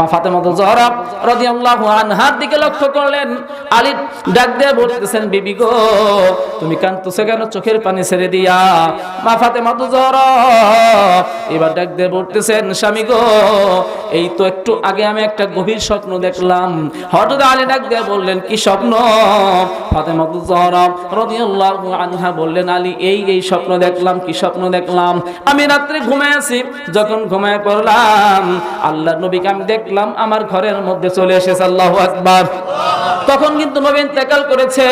মা ফাতেমা তো জহরা রাদিয়াল্লাহু আনহার দিকে লক্ষ্য করলেন আলী ডাক দিয়ে বলতেছেন, বিবি গো, তুমি কাঁদতেছো কেন? চোখের পানি ছেড়ে দিয়া। মা ফাতেমা তো জহরা এবার ডাক দিয়ে বলতেছেন, স্বামী গো, এই তো একটু আগে আমি একটা গভীর স্বপ্ন দেখলাম। হঠাৎ আলী ডাক দিয়ে বললেন, কি স্বপ্ন? ফাতেমা তো জহরা রাদিয়াল্লাহু আনহা বললেন, আলী, এই এই স্বপ্ন দেখলাম, কি স্বপ্ন দেখলাম? আমি রাত্রে ঘুমায় আছি যখন ঘুমায় পড়লাম আল্লাহ নবীকে আমি দেখলাম আমার ঘরের মধ্যে চলে এসেছে আল্লাহু আকবার। তখন কিন্তু নবী ইন্তেকাল করেছে।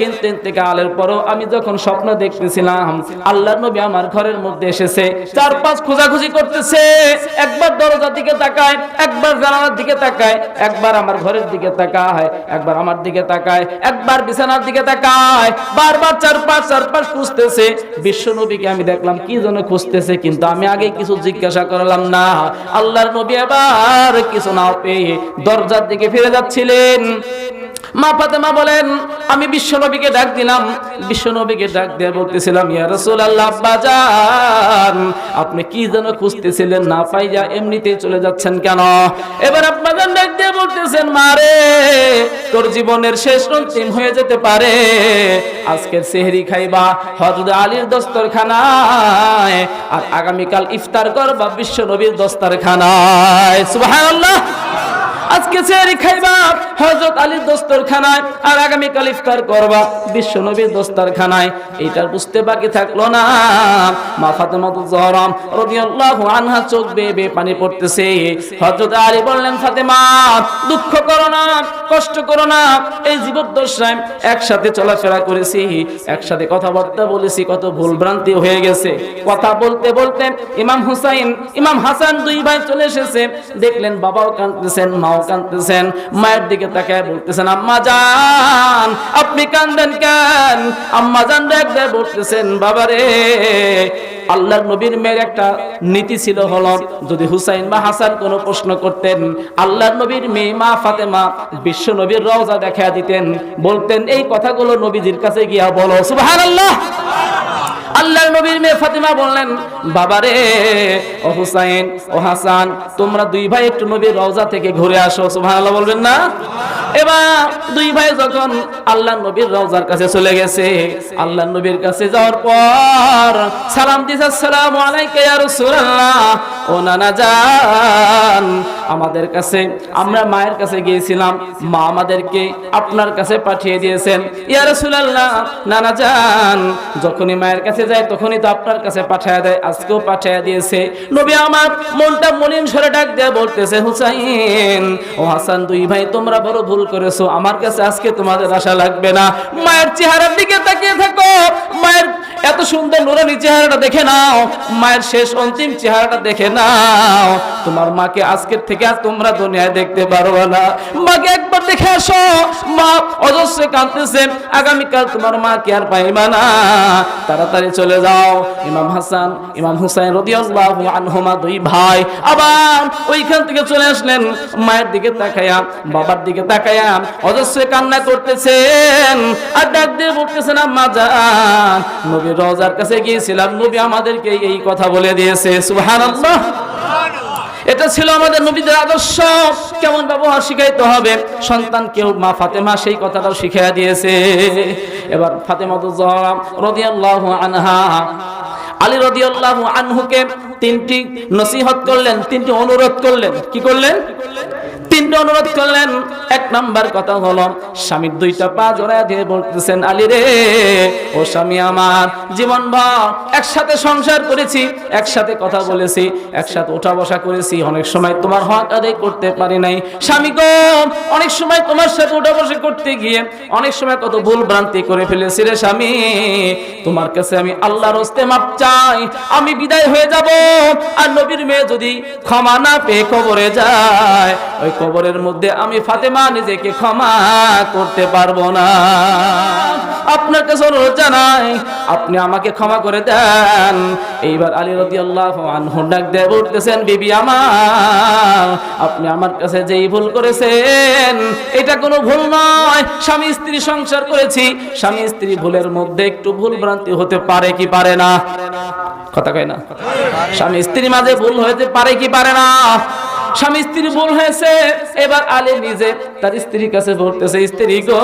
কিন্তু ইন্তেকালের পরও আমি যখন স্বপ্ন দেখতেছিলাম, আল্লাহর নবী আমার ঘরের মধ্যে এসেছে। চার পাঁচ খোঁজাখুঁজি করতেছে। একবার দরজার দিকে তাকায়, একবার জানালার দিকে তাকায়, একবার আমার ঘরের দিকে তাকায়, একবার আমার দিকে তাকায়, একবার বিছানার দিকে তাকায়। বারবার চার পাঁচ চার পাঁচ খুঁজতেছে। বিশ্ব নবীকে আমি দেখলাম, কি জন্য খুঁজতেছে, কিন্তু আমি আগে কিছু জিজ্ঞাসা করলাম, না, আল্লাহর নবী আবার কিছু না পেয়ে দরজার দিকে ফিরে যাচ্ছিলেন। মা ফাতেমা বলেন, আমি বিশ্ব নবীকে ডাক দিলাম। বিশ্ব নবীকে ডাক দিয়ে বলতেছিলাম, ইয়া রাসূলুল্লাহ আব্বাজান আপনি কি যেন খুঁজতেছিলেন? না পাইয়া এমনিতেই চলে যাচ্ছেন কেন? এবার আপনাদের ডাক দিয়ে বলতেছেন মারে তোর জীবনের শেষ অন্তিম হয়ে যেতে পারে। আজকের সেহরি খাইবা হযরত আলীর দস্তরখানায় আর আগামীকাল ইফতার করবা বিশ্ব নবীর দস্তরখানায়। সুবহানাল্লাহ। আজকে সেহরি খাইবা। হযরত আলীর দস্তরখানায় আর আগামী কাল ইফতার করবা। বিশ্ব নবীর দস্তরখানায়। এইটার বুঝতে বাকি থাকল না। মা ফাতেমা জহরা রাদিয়াল্লাহু আনহা চোখ বেয়ে বেয়ে পানি পড়তেছে। হযরত আলী বললেন, ফাতেমা, দুঃখ করো না, কষ্ট করো না। এই জীবদ্দশায় একসাথে চলাফেরা করেছি, একসাথে কথাবার্তা বলেছি, কত ভুল ভ্রান্তি হয়ে গেছে। কথা বলতে বলতে ইমাম হুসাইন, ইমাম হাসান দুই ভাই চলে এসেছে। দেখলেন বাবাও কাঁদতেছেন, মাও কাঁদতেছেন মায়ের দিকে তাকায় বলতেছেন, আম্মা জান আপনি কান্দেন কেন? আম্মা জান ডাক দিয়ে বলতেছেন, বাবারে, আল্লাহর নবীর মেয়ের একটা নীতি ছিল হলো, যদি হুসাইন বা হাসান কোনো প্রশ্ন করতেন, আল্লাহর নবীর মেয়ে মা ফাতেমা বিশ্ব নবীর রওজা দেখা দিতেন, বলতেন, এই কথাগুলো নবীজির কাছে গিয়া বলো, সুবহানাল্লাহ। আল্লাহর নবীর মেয়ে ফাতিমা বললেন, বাবারে, ও হুসাইন, ও হাসান, তোমরা দুই ভাই একটু নবীর রওজা থেকে ঘুরে আসো। সুবহানাল্লাহ বলবেন না? এবার দুই ভাই যখন আল্লাহ নবীর রওজার কাছে চলে গেছে আল্লাহ নবীর কাছে যাওয়ার পর সালাম দিছে, আসসালামু আলাইকা ইয়া রাসূলুল্লাহ। ও নানা জান, আমাদের কাছে, আমরা মায়ের কাছে গিয়েছিলাম, মা আমাদেরকে আপনার কাছে পাঠিয়ে দিয়েছেন। ইয়া রাসূলুল্লাহ, নানা জান, যখনই মায়ের কাছে যায়, তখনই তো আপনার কাছে পাঠিয়ে দেয়, আজকেও পাঠিয়ে দিয়েছে। নবী আমার মনটা মলিন সরে ডাক দিয়ে বলতেছে, হুসাইন, ও হাসান, দুই ভাই, তোমরা বড় ভুল করেছ, আমার কাছে আজকে তোমাদের আশা লাগবে না। মায়ের চেহারার দিকে তাকিয়ে থাকো, মায়ের এত সুন্দর নুরানি চেহারাটা দেখে নাও। মায়ের শেষ অন্তিম চেহারাটা দেখে নাও। তোমার মাকে আজকের থেকে আর তোমরা দুনিয়ায় দেখতে পারবে না। মাকে একবার দেখে আসো। মা অজস্র কাঁদতেছে, আগামীকাল তোমার মা কি আর পাইবা না? তাড়াতাড়ি চলে যাও। ইমাম হাসান, ইমাম হুসাইন রাদিয়াল্লাহু আনহুমা দুই ভাই আবার ওইখান থেকে চলে আসলেন। মায়ের দিকে তাকায়া, বাবার দিকে তাকায়া অজস্র কান্না করতেছেন। আর ডাক দিয়ে বলতেছেন আম্মা জান নবীর রওজার কাছে গিয়েছিলাম। নবী আমাদেরকে এই কথা বলে দিয়েছে, সুবহানাল্লাহ। এটা ছিল আমাদের নবীদের আদর্শ। কেমন ব্যবহার শিখাইতে হবে? সন্তান কেউ মা ফাতেমা সেই কথাটাও শিখাইয়া দিয়েছে। এবার ফাতেমা তো জহরা রাদিয়াল্লাহু আনহা, আলী রাদিয়াল্লাহু আনহুকে তিনটি নসিহত করলেন, তিনটি অনুরোধ করলেন। কি করলেন? তিনটা অনুরোধ করলেন। এক নাম্বার কথা হলো, স্বামীর দুইটা পা জোড়ায় দিয়ে বলতেছেন, আলী রে, ও স্বামী আমার, জীবন ভর একসাথে সংসার করেছি, একসাথে কথা বলেছি, একসাথে ওঠা বসা করেছি, অনেক সময় তোমার হক আদায় করতে পারি নাই। স্বামী গো, অনেক সময় তোমার সাথে ওঠা বসা করতে গিয়ে, অনেক সময় কত ভুল ভ্রান্তি করে ফেলেছি রে স্বামী। তোমার কাছে আমি আল্লাহর হস্তে মাপ চাই, আমি বিদায় হয়ে যাব। আর নবীর মেয়ে যদি ক্ষমা না পেয়ে কবরে যায় ওই কবরের মধ্যে আমি ফাতেমা নিজেকে ক্ষমা করতে পারব না। আপনার কাছে অনুরোধ জানাই, আপনি আমাকে ক্ষমা করে দেন। এইবার আলী রদি আল্লাহ ডাক দিয়ে বলতেছেন, বিবি আমার, আপনি আমার কাছে যেই ভুল করেছেন, এটা কোনো ভুল নয়। স্বামী স্ত্রী সংসার করেছি, স্বামী স্ত্রী ভুলের মধ্যে একটু ভুল ভ্রান্তি হতে পারে কি পারে না? কথা কয় না। স্বামী স্ত্রীর মাঝে ভুল হতে পারে কি পারে না? স্বামী স্ত্রী ভুল হয়েছে। এবার আলী নিজে তার স্ত্রীর কাছে বলতেছে, স্ত্রী গো,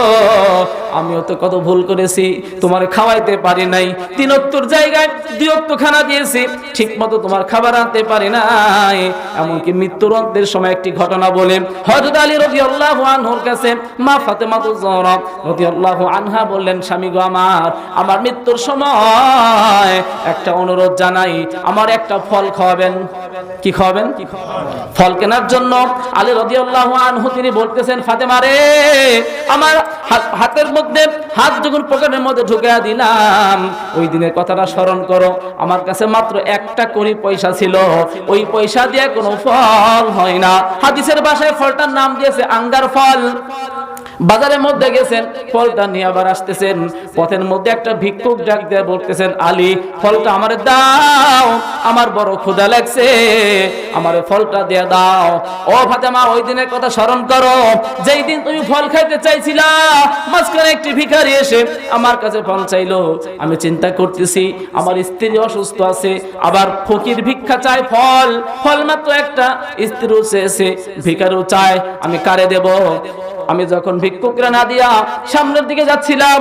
আমিও তো কত ভুল করেছি, তোমার খাওয়াইতে পারি নাই। তিন অক্তর জায়গায় দুই খানা দিয়েছি ঠিক মতো তোমার খাবার আনতে পারি নাই। এমনকি মৃত্যুর অন্তের সময় একটি ঘটনা বলে, হযরত আলী রাদিয়াল্লাহু আনহুর কাছে, মা ফাতেমা তুজরা রাদিয়াল্লাহু আনহা বললেন, স্বামী গো আমার আমার মৃত্যুর সময় একটা অনুরোধ জানাই, আমার একটা ফল খাওয়াবেন। কি খাওয়াবেন? ফল কেনার জন্য আলী রাদিয়াল্লাহু আনহু তিনি বলতেছেন, ফাতেমা রে, আমার হাতের মধ্যে, হাত যখন পকেটের মধ্যে ঢুকে দিলাম, ওই দিনের কথাটা স্মরণ করো। আমার কাছে মাত্র একটা করি পয়সা ছিল। ওই পয়সা দিয়ে কোনো ফল হয় না। হাদিসের বাসায় ফলটার নাম দিয়েছে আঙ্গার ফল। বাজারের মধ্যে গেছেন, ফলটা নিয়ে আবার আসতেছেন। পথের মধ্যে একটা ভিক্ষুক ডাক দিয়ে বলতেছেন, আলী, ফলটা আমার দাও, আমার বড় ক্ষুধা লাগছে, আমার ফলটা দিয়ে দাও। ও ফাতেমা, ওই দিনের কথা স্মরণ করো, যেই দিন তুমি ফল খাইতে চাইছিলা, মাঝখানে একটি ভিখারি এসে আমার কাছে ফল চাইলো। আমি চিন্তা করতেছি, আমার স্ত্রী অসুস্থ আছে, আবার ফকির ভিক্ষা চায় ফল ফল মাত্র একটা স্ত্রীও চেয়েছে, ভিখারিও চায়, আমি কারে দেব? আমি যখন ভিক্ষুকরা না দিয়া সামনের দিকে যাচ্ছিলাম,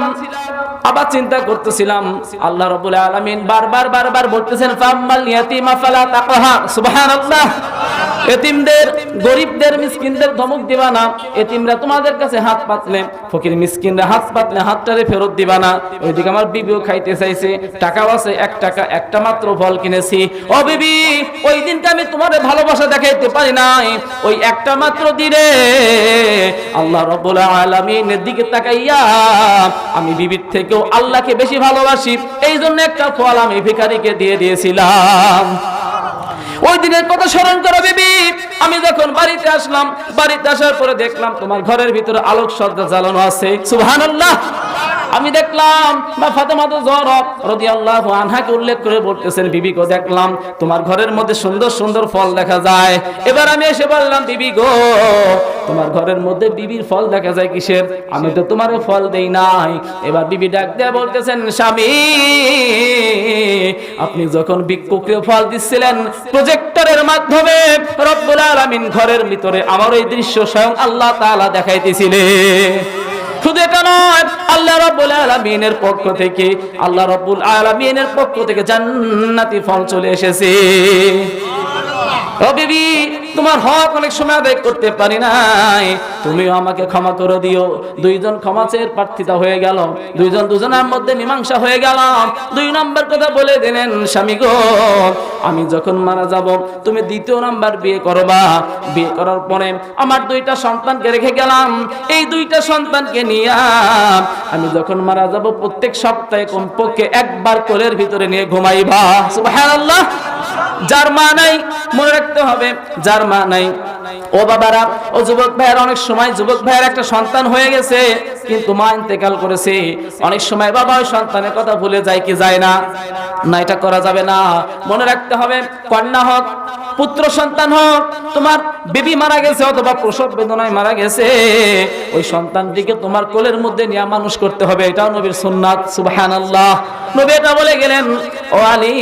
আবার চিন্তা করতেছিলাম, আল্লাহ রবুল আলমিন বারবার বারবার বলতেছেন, ফাম্মাল ইয়াতিমা ফালা তাকহা। সুবহানাল্লাহ। এতিমদের, গরিবদের, মিসকিনদের ধমক দিবা না। এতিমরা তোমাদের কাছে হাত পাতলে, ফকির মিসকিনরা হাত পাতলে হাতটারে ফেরত দিবা না। ওইদিকে আমার বিবিও খাইতে চাইছে। টাকাও আছে, এক টাকা, একটা মাত্র ফল কিনেছি। ও বিবি, ওই দিনকে আমি তোমার ভালোবাসা দেখাইতে পারি নাই। ওই একটা মাত্র দিনে আল্লাহ রব্বুল আলামিনের দিকে তাকাইয়া আমি বিবির থেকেও আল্লাহকে বেশি ভালোবাসি। এই জন্য একটা ফল আমি ভিখারিকে দিয়ে দিয়েছিলাম। ওই দিনের কথা স্মরণ করো বিবি। আমি যখন বাড়িতে আসলাম, বাড়িতে আসার পরে দেখলাম তোমার ঘরের ভিতরে আলোক সজ্জা জ্বালানো আছে। সুবহানাল্লাহ। আমি দেখলাম বা ফাতেমা তো জহর রাদিয়াল্লাহু আনহাকে উল্লেখ করে বলতেছেন, বিবি গো, দেখলাম তোমার ঘরের মধ্যে সুন্দর সুন্দর ফল দেখা যায়। এবার আমি এসে বললাম, বিবি গো, তোমার ঘরের মধ্যে বিবির ফল দেখা যায় কিসের? আমি তো তোমার ফল দেই নাই। এবার বিবি ডাক দিয়ে বলতেছেন, স্বামী, আপনি যখন ভিক্ষুকে ফল দিচ্ছিলেন প্রজেক্টরের মাধ্যমে রব্বুল আলামিন ঘরের ভিতরে আমার এই দৃশ্য স্বয়ং আল্লাহ তাআলা দেখাইতেছিলেন। শুধু এটা নয়, আল্লাহ রাব্বুল আলামিনের পক্ষ থেকে, আল্লাহ রাব্বুল আলামিনের পক্ষ থেকে জান্নাতি ফল চলে এসেছে। তোমার হক অনেক সময় আদায় করতে পারি নাই। তুমিও আমাকে ক্ষমা করে দিও। দুইজন প্রার্থিতা হয়ে গেল। দুইজন দুজনের মধ্যে মীমাংসা হয়ে গেল। দুই কথা বলে দিলেন, স্বামী গো, আমি যখন মারা যাব, তুমি দ্বিতীয় নাম্বার বিয়ে করবা। বিয়ে করার পরে আমার দুইটা সন্তানকে রেখে গেলাম। এই দুইটা সন্তানকে নিয়ে আমি যখন মারা যাব, প্রত্যেক সপ্তাহে কমপক্ষে একবার কোলের ভিতরে নিয়ে ঘুমাইবা। সুবহানাল্লাহ। যার মা নাই, মনে রাখতে হবে, যার মা নাই। ও বাবারা, ও যুবক ভাইয়ের, অনেক সময় যুবক ভাইয়ের একটা সন্তান হয়ে গেছে, কিন্তু মা ইন্তেকাল করেছে। অনেক সময় বাবা ওই সন্তানের কথা ভুলে যায় কি যায় না? না, এটা করা যাবে না। মনে রাখতে হবে, কন্যা হোক পুত্র সন্তান হোক, তোমার বেবি মারা গেছে অথবা প্রসব বেদনায় মারা গেছে, ওই সন্তানটিকে তোমার কোলের মধ্যে নিয়ে মানুষ করতে হবে। এটাও নবীর সুন্নাত, সুবহানাল্লাহ। নবী এটা বলে গেলেন, ও আলী,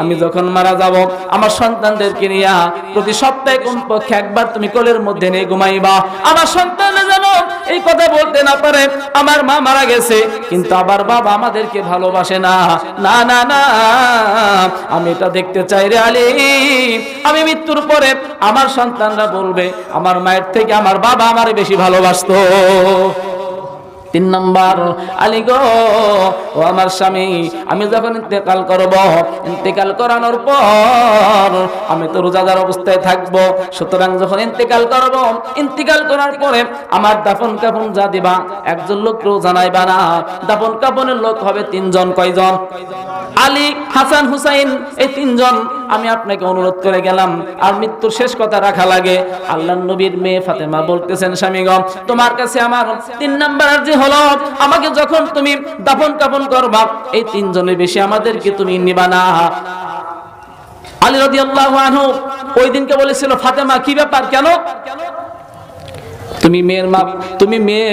আমি যখন মারা যাব, আমার সন্তানদেরকে নিয়ে প্রতি সপ্তাহে কমপক্ষে একবার তুমি কোলের মধ্যে নিয়ে ঘুমাইবা। আমার সন্তান যেন এই কথা বলতে না পারে, আমার মা মারা গেছে, কিন্তু আবার বাবা আমাদেরকে ভালোবাসে না। না না না, আমি এটা দেখতে চাই রে আলী। আমি মৃত্যুর পরে আমার সন্তানরা বলবে, আমার মায়ের থেকে আমার বাবা আমার বেশি ভালোবাসতো। তিন নম্বর, আলী গো, ও আমার স্বামী, আমি যখন ইন্তেকাল করব, ইন্তেকাল করানোর পর আমি তো রোজাদার অবস্থায় থাকব। সুতরাং যখন ইন্তেকাল করব, ইন্তেকাল করার পরে আমার দাফন কাফন যা দিবা, একজন লোককেও জানাইবা না। দাফন কাফনের লোক হবে তিনজন, কয়জন? আলী, হাসান, হুসাইন, এই তিনজন আমি আপনাকে অনুরোধ করে গেলাম। আর মৃত্যুর শেষ কথা রাখা লাগে। আল্লাহ নবীর মেয়ে ফাতেমা বলতেছেন, স্বামীগণ, তোমার কাছে আমার তিন নাম্বার যে হলো, আমাকে যখন তুমি দাফন কাফন করবা, এই তিনজনের বেশি আমাদেরকে তুমি নিবা না। আলী রাদিয়াল্লাহু আনহু ওই দিনকে বলেছিল, ফাতেমা, কি ব্যাপার, কেন? তুমি মেয়ের মা, তুমি মেয়ে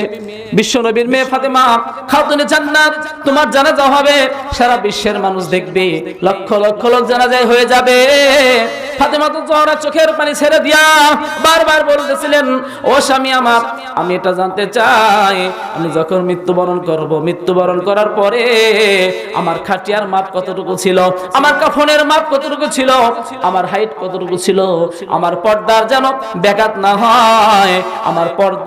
বিশ্ব নবীর মেয়ে ফাতেমা, খাতুনে জান্নাত, তোমার জানাজা হবে, সারা বিশ্বের মানুষ দেখবে, লক্ষ লক্ষ লোক জানাজায় হয়ে যাবে। চোখের পানি ছেড়ে দিয়া বারবার বলতেছিলেন, ও স্বামী আমার, আমি এটা জানতে চাই, আমি যখন মৃত্যুবরণ করব, মৃত্যুবরণ করার পরে আমার খাটিয়ার মাপ কতটুকু ছিল, আমার কাফনের মাপ কতটুকু ছিল, আমার হাইট কতটুকু ছিল, আমার পর্দার যেন ব্যাঘাত না হয়, আমার পর্দা